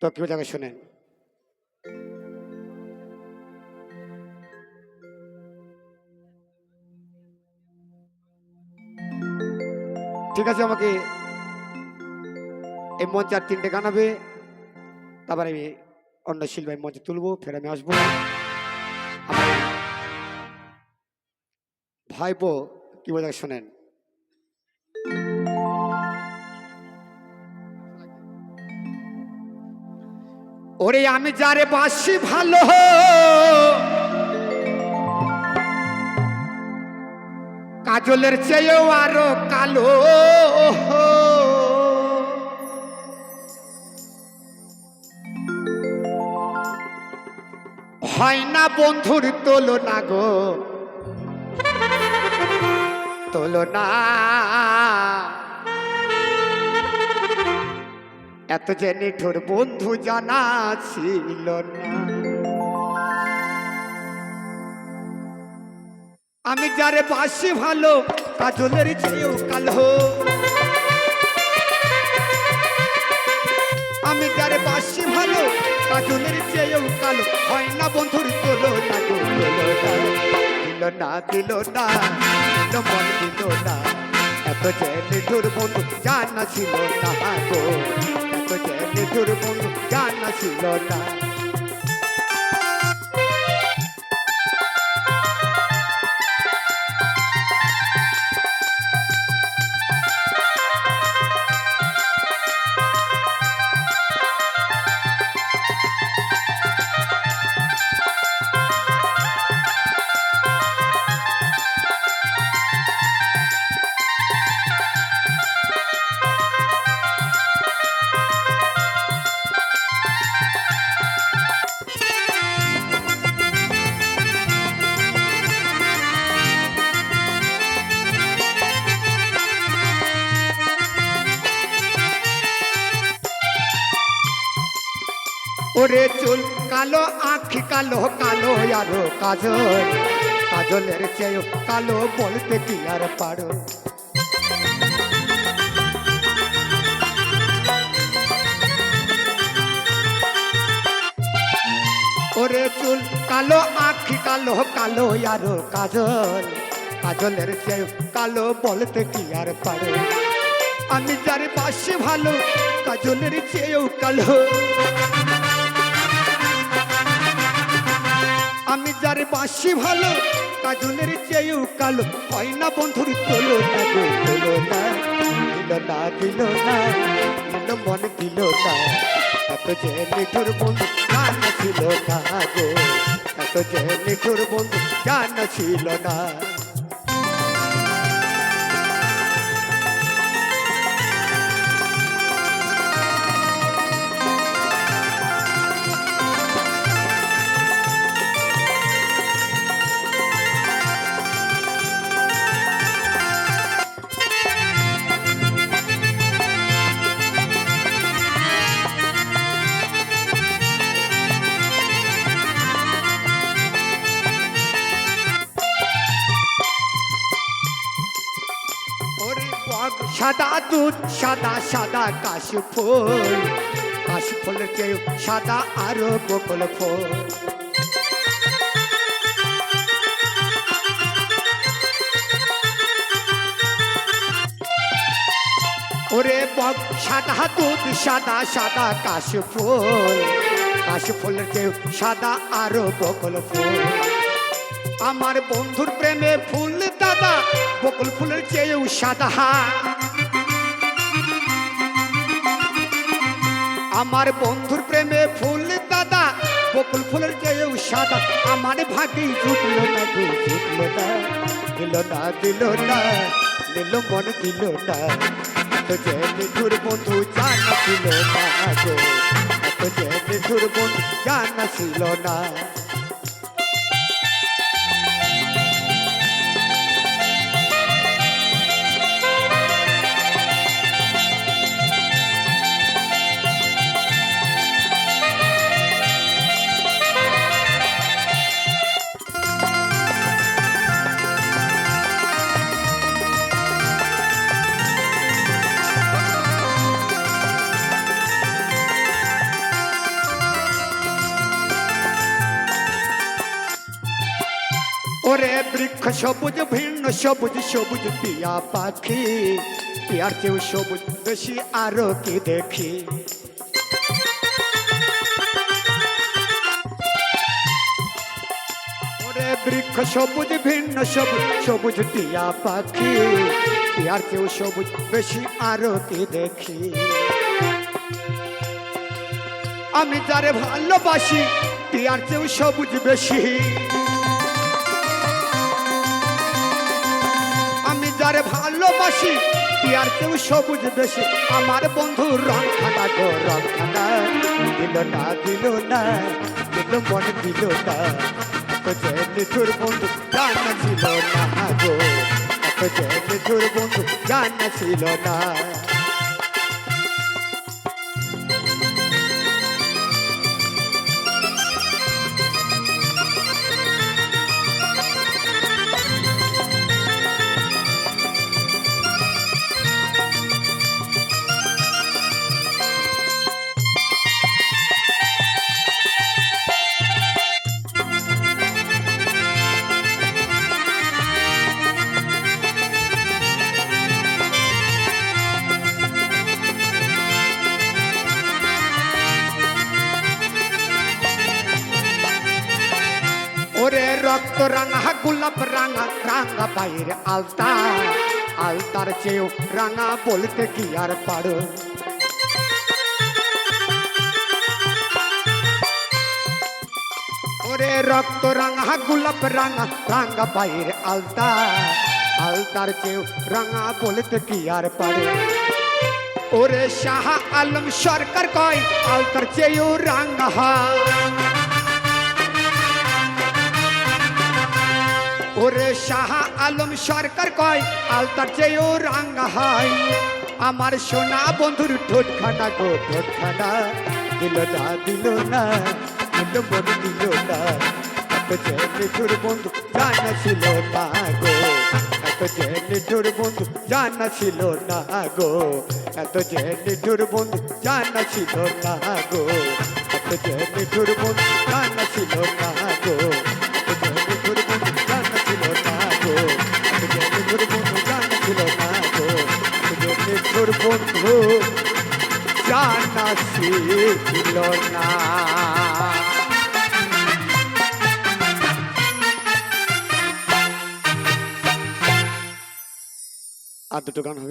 তো কেউ যাকে শোনেন। ঠিক আছে, আমাকে এই মঞ্চে আর তিনটে গান হবে। তারপর আমি অন্য শিল্পী মঞ্চে তুলবো, ফের আমি আসব। ভাইপো, কি বলে শোনেন? ওরে আমি যারে বাসি ভালো। কাজলের চেয়েও আরও কালো। হয় না বন্ধুর তোলো না গো। তোলো এত যে নিঠুর বন্ধু জানা ছিল না। আমি যারে বাসি ভালো, কাজলের চেয়েও কালো আমি যারে বাসি ভালো, কাজলের চেয়েও কালো হয় না বন্ধুর তোলো না, দিল না দিল না, দিল মন, দিল না। এত যে নিঠুর বন্ধু জানা ছিল না গো। যে নিঠুর বন্ধু জানা ছিল না। ওরে চুল, কালো আখি, কালো কালো আরও কাজল। কাজলের চেয়েও কালো বলতে কি আর পারো? ওরে চুল, কালো আখি, কালো কালো আরও কাজল। কাজলের চেয়েও কালো বলতে কি আর পারো? আমি যার পাশে ভালো, কাজলের চেয়েও কালো। আমি যার বাসি ভালো, কাজলের চেয়েও কালো। হয় না বন্ধুর তোলো না তোলো না দিল না দিল না দিল মন দিল না? এত যে নিঠুর বন্ধু, জান ছিল না গো। এত যে বন্ধু ছিল না। সাদা দুধ, সাদা সাদা কাশ ফুল কাশ ফুলের কেউ সাদা আরও বকল ফুল। ওরে বক, সাদা দুধ, সাদা সাদা কাশ ফুল কাশ ফুলের কেউ সাদা আরও বকল ফুল। আমার বন্ধুর প্রেমে ফুল দাদা, বকুল ফুলের চেয়েও সাদা আমার বন্ধুর প্রেমে ফুল দাদা, বকুল ফুলের চেয়েও সাদা। আমার ভাগি জুটলো না জুটলো না, দিল না দিল না, দিল মন দিল না। এত যে বন্ধু জানা ছিল না গো, এত যে নিঠুর বন্ধু জানা ছিল না। ওরে বৃক্ষ সবুজ, ভিন্ন সবুজ সবুজ টিয়া পাখি। টিয়ার চেয়েও সবুজ, বেশি আরও কি দেখি? ওরে বৃক্ষ সবুজ, ভিন্ন সবুজ সবুজ টিয়া পাখি। টিয়ার চেয়েও সবুজ, বেশি আরও কি দেখি? আমি যারে ভালোবাসি, টিয়ার চেয়েও সবুজ বেশি। যারে ভালোবাসি আর কেউ সবুজ দেশে আমার বন্ধু রং গো রং খাটা দিল না দিল না দিল মন দিল না নিঠুর বন্ধু, জানা ছিল না গো। নিঠুর বন্ধু, জানা ছিল না। রক্ত রাঙা গোলাপ রাঙা রাঙা বাইরে আলতা আলতার চেয়েও রাঙা বলতে কি আর পারো ওরে রক্ত রাঙা গোলাপ রাঙা রাঙা বাইরে আলতা আলতার চেয়েও রাঙা বলতে কি আর পারো ওরে শাহ আলম সরকার কয় আলতার চেয়েও রাঙা হয় ওরে শাহ আলম সরকার কয়, আলতার চেয়েও রাঙা হয়। আমার সোনা বন্ধুর ঠোঁটখানা গো, ঠোঁটখানা। দিল না দিল না দিল মন দিল না। এত যে নিঠুর বন্ধু জানা ছিল না গো। এত যে নিঠুর বন্ধু জানা ছিল না গো। এত যে নিঠুর বন্ধু জানা ছিল না গো। এত যে নিঠুর বন্ধু জানা ছিল না গো। নিঠুর বন্ধু জানা ছিল না গো এত যে বন্ধু জানা ছিল না। আর দুটো গান হবে